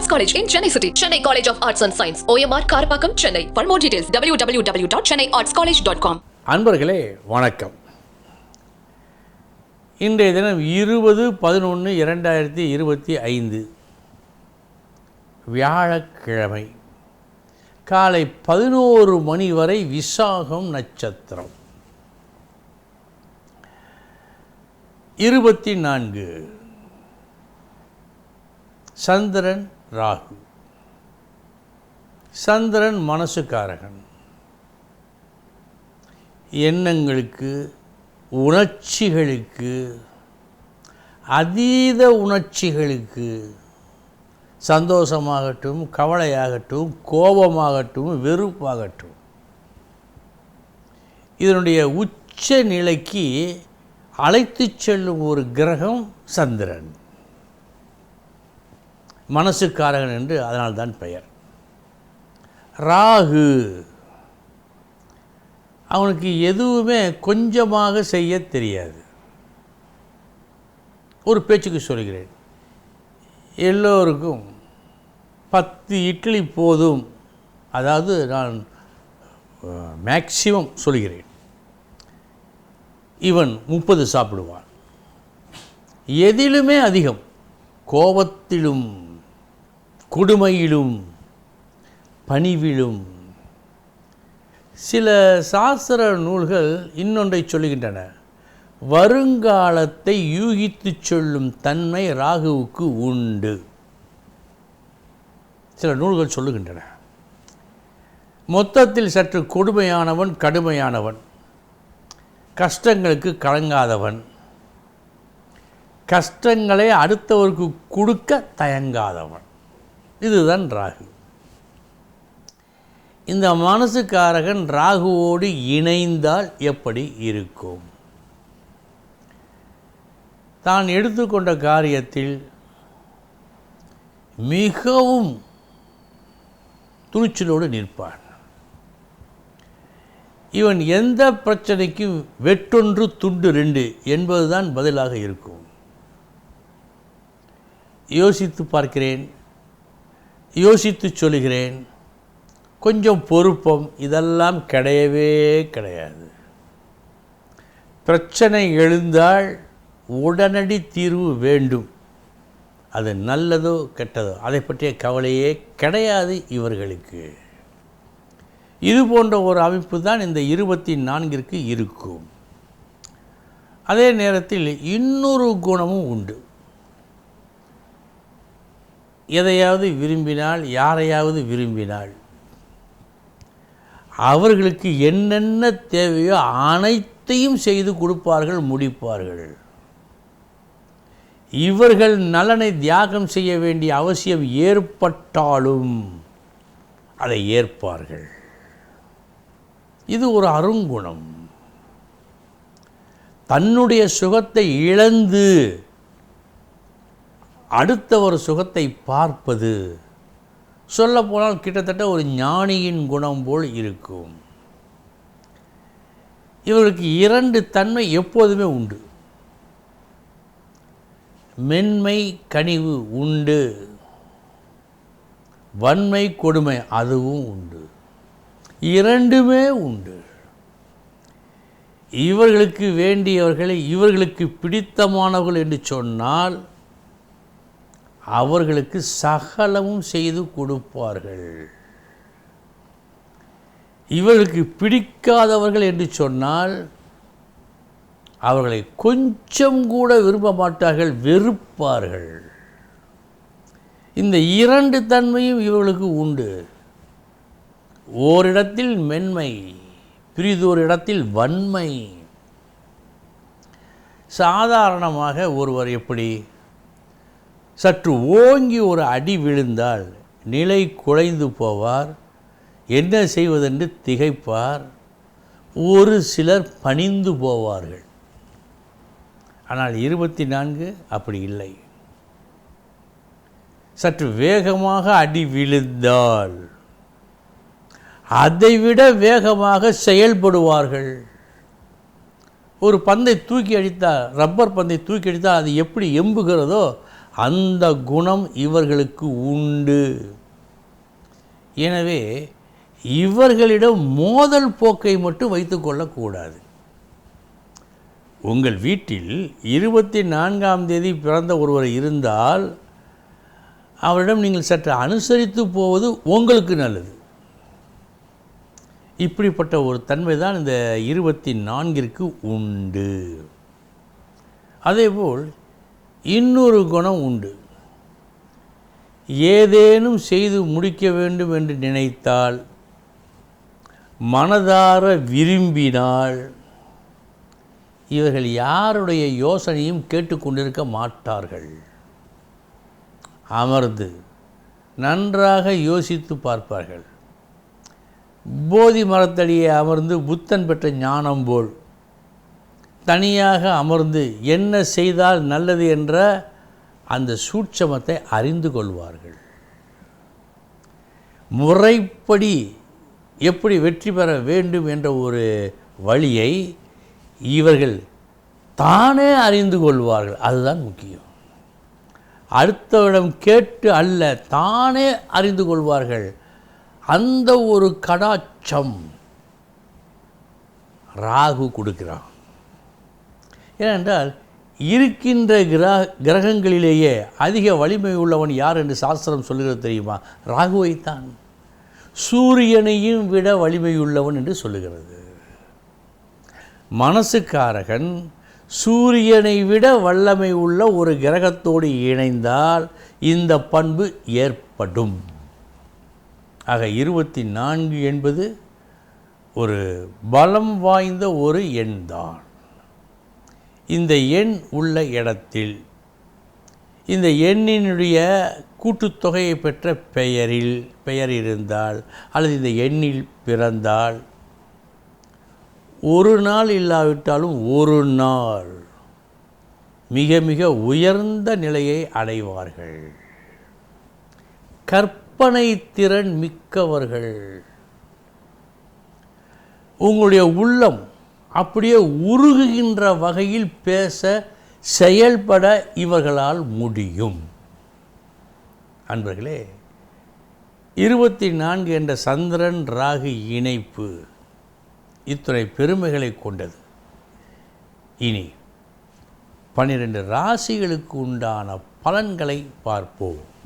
Arts college in Chennai city Chennai college of arts and science OMR Karapakkam Chennai for more details W W W dot Chennai arts college dot com அன்பர்களே வணக்கம் இன்றைய தினம் இருபது பதினொன்று இரண்டாயிரத்தி இருபத்தி ஐந்து வியாழக்கிழமை காலை பதினோரு மணி வரை விசாகம் நட்சத்திரம் இருபத்தி நான்கு சந்திரன் ராகு. சந்திரன் மனசுக்காரகன். எண்ணங்களுக்கு உணர்ச்சிகளுக்கு அதீத உணர்ச்சிகளுக்கு சந்தோஷமாகட்டும் கவலையாகட்டும் கோபமாகட்டும் வெறுப்பாகட்டும். இதனுடைய உச்ச நிலைக்கு அழைத்துச் செல்லும் ஒரு கிரகம் சந்திரன். மனசுக்காரகன் என்று அதனால்தான் பெயர். ராகு. அவனுக்கு எதுவுமே கொஞ்சமாக செய்ய தெரியாது. ஒரு பேச்சுக்கு சொல்கிறேன். எல்லோருக்கும் பத்து இட்லி போதும். அதாவது நான் மேக்சிமம் சொல்கிறேன். இவன் முப்பது சாப்பிடுவான். எதிலுமே அதிகம். கோபத்திலும் கொடுமையிலும் பணிவிலும் சில சாஸ்திர நூல்கள் இன்னொன்றை சொல்லுகின்றன. வருங்காலத்தை யூகித்துச் சொல்லும் தன்மை ராகுவுக்கு உண்டு. சில நூல்கள் சொல்லுகின்றன. மொத்தத்தில் சற்று கொடுமையானவன் கடுமையானவன். கஷ்டங்களுக்கு கலங்காதவன். கஷ்டங்களை அடுத்தவருக்கு கொடுக்க தயங்காதவன். இதுதான் ராகு. இந்த மனசுக்காரகன் ராகுவோடு இணைந்தால் எப்படி இருக்கும்? தான் எடுத்துக்கொண்ட காரியத்தில் மிகவும் துணிச்சலோடு நிற்பான். இவன் எந்த பிரச்சனைக்கும் வெட்டொன்று துண்டு ரெண்டு என்பதுதான் பதிலாக இருக்கும். யோசித்து பார்க்கிறேன் யோசித்து சொல்கிறேன் கொஞ்சம் பொறுப்பம் இதெல்லாம் கிடையவே கிடையாது. பிரச்சனை எழுந்தால் உடனடி தீர்வு வேண்டும். அது நல்லதோ கெட்டதோ அதை பற்றிய கவலையே கிடையாது இவர்களுக்கு. இது போன்ற ஒரு அமைப்பு தான் இந்த இருபத்தி நான்கிற்கு இருக்கும். அதே நேரத்தில் இன்னொரு குணமும் உண்டு. எதையாவது விரும்பினால் யாரையாவது விரும்பினால் அவர்களுக்கு என்னென்ன தேவையோ அனைத்தையும் செய்து கொடுப்பார்கள் முடிப்பார்கள். இவர்கள் நலனை தியாகம் செய்ய வேண்டிய அவசியம் ஏற்பட்டாலும் அதை ஏற்பார்கள். இது ஒரு அருங்குணம். தன்னுடைய சுகத்தை இழந்து அடுத்தவர் சுகத்தை பார்ப்பது. சொல்லப்போனால் கிட்டத்தட்ட ஒரு ஞானியின் குணம் போல் இருக்கும். இவர்களுக்கு இரண்டு தன்மை எப்போதுமே உண்டு. மென்மை கனிவு உண்டு. வன்மை கொடுமை அதுவும் உண்டு. இரண்டுமே உண்டு. இவர்களுக்கு வேண்டியவர்களை இவர்களுக்கு பிடித்தமானவர்கள் என்று சொன்னால் அவர்களுக்கு சகலமும் செய்து கொடுப்பார்கள். இவர்களுக்கு பிடிக்காதவர்கள் என்று சொன்னால் அவர்களை கொஞ்சம் கூட விரும்ப மாட்டார்கள் வெறுப்பார்கள். இந்த இரண்டு தன்மையும் இவர்களுக்கு உண்டு. ஓரிடத்தில் மென்மை பிரிதோர் இடத்தில் வன்மை. சாதாரணமாக ஒருவர் எப்படி சற்று ஓங்கி ஒரு அடி விழுந்தால் நிலை குலைந்து போவார். என்ன செய்வதென்று திகைப்பார். ஒரு சிலர் பணிந்து போவார்கள். ஆனால் இருபத்தி நான்கு அப்படி இல்லை. சற்று வேகமாக அடி விழுந்தால் அதைவிட வேகமாக செயல்படுவார்கள். ஒரு பந்தை தூக்கி அடித்தால் ரப்பர் பந்தை தூக்கி அடித்தால் அது எப்படி எம்புகிறதோ அந்த குணம் இவர்களுக்கு உண்டு. எனவே இவர்களிடம் மோதல் போக்கை மட்டும் வைத்துக்கொள்ளக்கூடாது உங்கள் வீட்டில் இருபத்தி நான்காம் தேதி பிறந்த ஒருவர் இருந்தால் அவரிடம் நீங்கள் சற்று அனுசரித்து போவது உங்களுக்கு நல்லது. இப்படிப்பட்ட ஒரு தன்மை தான் இந்த இருபத்தி நான்கிற்கு உண்டு. அதேபோல் இன்னொரு குணம் உண்டு. ஏதேனும் செய்து முடிக்க வேண்டும் என்று நினைத்தால் மனதார விரும்பினால் இவர்கள் யாருடைய யோசனையும் கேட்டுக்கொண்டிருக்க மாட்டார்கள். அமர்ந்து நன்றாக யோசித்து பார்ப்பார்கள். போதி மரத்தடியே அமர்ந்து புத்தன் பெற்ற ஞானம் போல் தனியாக அமர்ந்து என்ன செய்தால் நல்லது என்ற அந்த சூட்சமத்தை அறிந்து கொள்வார்கள். முறைப்படி எப்படி வெற்றி பெற வேண்டும் என்ற ஒரு வழியை இவர்கள் தானே அறிந்து கொள்வார்கள். அதுதான் முக்கியம். அடுத்தவிடம் கேட்டு அல்ல தானே அறிந்து கொள்வார்கள். அந்த ஒரு கடாட்சம் ராகு கொடுக்கிறான். ஏனென்றால் இருக்கின்ற கிரக கிரகங்களிலேயே அதிக வலிமை உள்ளவன் யார் என்று சாஸ்திரம் சொல்லுகிறது தெரியுமா? ராகுவைத்தான். சூரியனையும் விட வலிமையுள்ளவன் என்று சொல்லுகிறது. மனசுக்காரகன் சூரியனை விட வல்லமை உள்ள ஒரு கிரகத்தோடு இணைந்தால் இந்த பண்பு ஏற்படும். ஆக இருபத்தி நான்கு என்பது ஒரு பலம் வாய்ந்த ஒரு எண்தான் இந்த எண் உள்ள இடத்தில். இந்த எண்ணினுடைய கூட்டுத்தொகையை பெற்ற பெயரில் பெயர் இருந்தால் அல்லது இந்த எண்ணில் பிறந்தால் ஒரு நாள் இல்லாவிட்டாலும் ஒரு நாள் மிக மிக உயர்ந்த நிலையை அடைவார்கள். கற்பனை திறன் மிக்கவர்கள். உங்களுடைய உள்ளம் அப்படியே உருகுகின்ற வகையில் பேச செயல்பட இவர்களால் முடியும். அன்பர்களே இருபத்தி நான்கு என்ற சந்திரன் ராகு இணைப்பு இத்துறை பெருமைகளை கொண்டது. இனி பன்னிரண்டு ராசிகளுக்கு உண்டான பலன்களை பார்ப்போம்.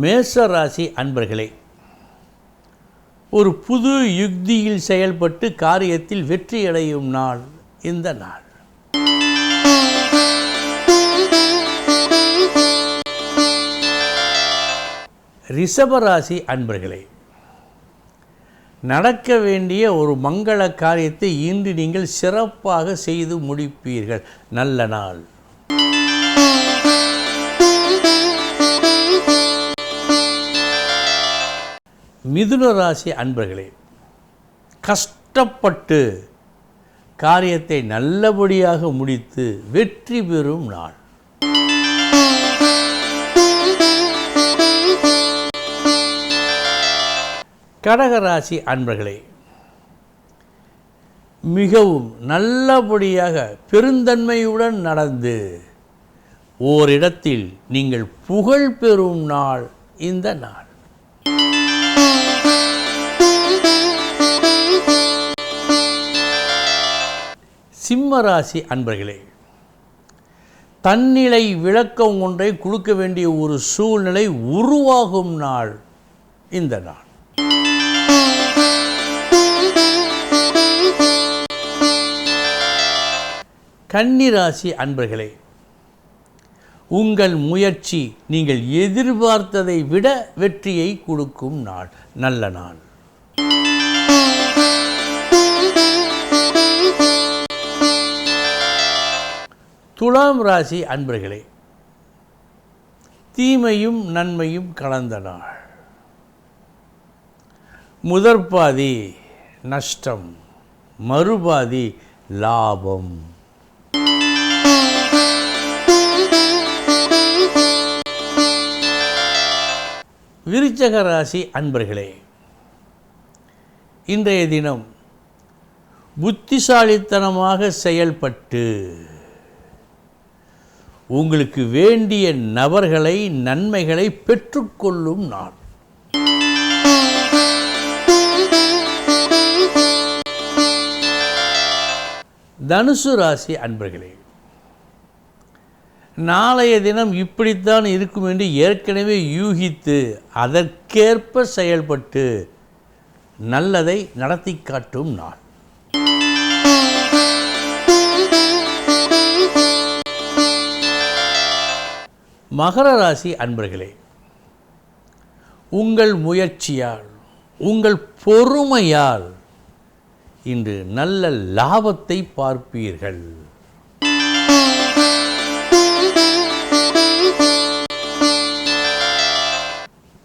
மேச ராசி அன்பர்களே ஒரு புது யுக்தியில் செயல்பட்டு காரியத்தில் வெற்றியடையும் நாள் இந்த நாள். ரிஷபராசி அன்பர்களே நடக்க வேண்டிய ஒரு மங்கள காரியத்தை இன்று நீங்கள் சிறப்பாக செய்து முடிப்பீர்கள். நல்ல நாள். மிதுன ராசி அன்பர்களே கஷ்டப்பட்டு காரியத்தை நல்லபடியாக முடித்து வெற்றி பெறும் நாள். கடகராசி அன்பர்களே மிகவும் நல்லபடியாக பெருந்தன்மையுடன் நடந்து ஓரிடத்தில் நீங்கள் புகழ் பெறும் நாள் இந்த நாள். சிம்மராசி அன்பர்களே தன்னிலை விளக்கம் ஒன்றை கொடுக்க வேண்டிய ஒரு சூழ்நிலை உருவாகும் நாள் இந்த நாள். கன்னிராசி அன்பர்களே உங்கள் முயற்சி நீங்கள் எதிர்பார்த்ததை விட வெற்றியை கொடுக்கும் நாள். நல்ல நாள். துலாம் ராசி அன்பர்களே தீமையும் நன்மையும் கலந்த நாள். முதற்பாதி நஷ்டம் மறுபாதி லாபம். விருச்சக ராசி அன்பர்களே இன்றைய தினம் புத்திசாலித்தனமாக செயல்பட்டு உங்களுக்கு வேண்டிய நபர்களை நன்மைகளை பெற்றுக்கொள்ளும் நாள். தனுசு ராசி அன்பர்களே நாளைய தினம் இப்படித்தான் இருக்கும் என்று ஏற்கனவே யூகித்து அதற்கேற்ப செயல்பட்டு நல்லதை நடத்தி காட்டும் நாள். மகர ராசி அன்பர்களே உங்கள் முயற்சியால் உங்கள் பொறுமையால் இன்று நல்ல லாபத்தை பார்ப்பீர்கள்.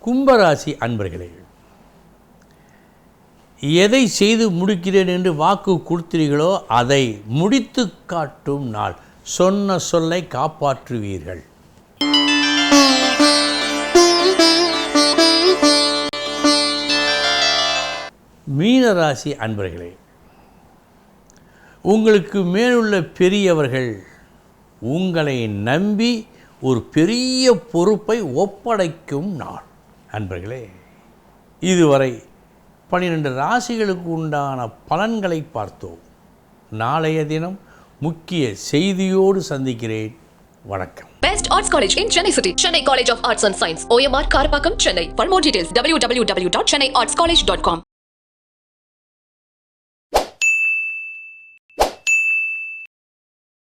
கும்பராசி அன்பர்களே எதை செய்து முடிக்கிறேன் என்று வாக்கு கொடுத்தீர்களோ அதை முடித்து காட்டும் நாள். சொன்ன சொல்லை காப்பாற்றுவீர்கள். மீனராசி அன்பர்களே உங்களுக்கு மேலுள்ள பெரியவர்கள் உங்களை நம்பி ஒரு பெரிய பொறுப்பை ஒப்படைக்கும் நாள். அன்பர்களே இதுவரை பன்னிரண்டு ராசிகளுக்கு உண்டான பலன்களை பார்த்தோம். நாளைய தினம் முக்கிய செய்தியோடு சந்திக்கிறேன். வணக்கம். Best Arts College in Chennai City. Chennai College of details W W W dot Chennai arts college dot com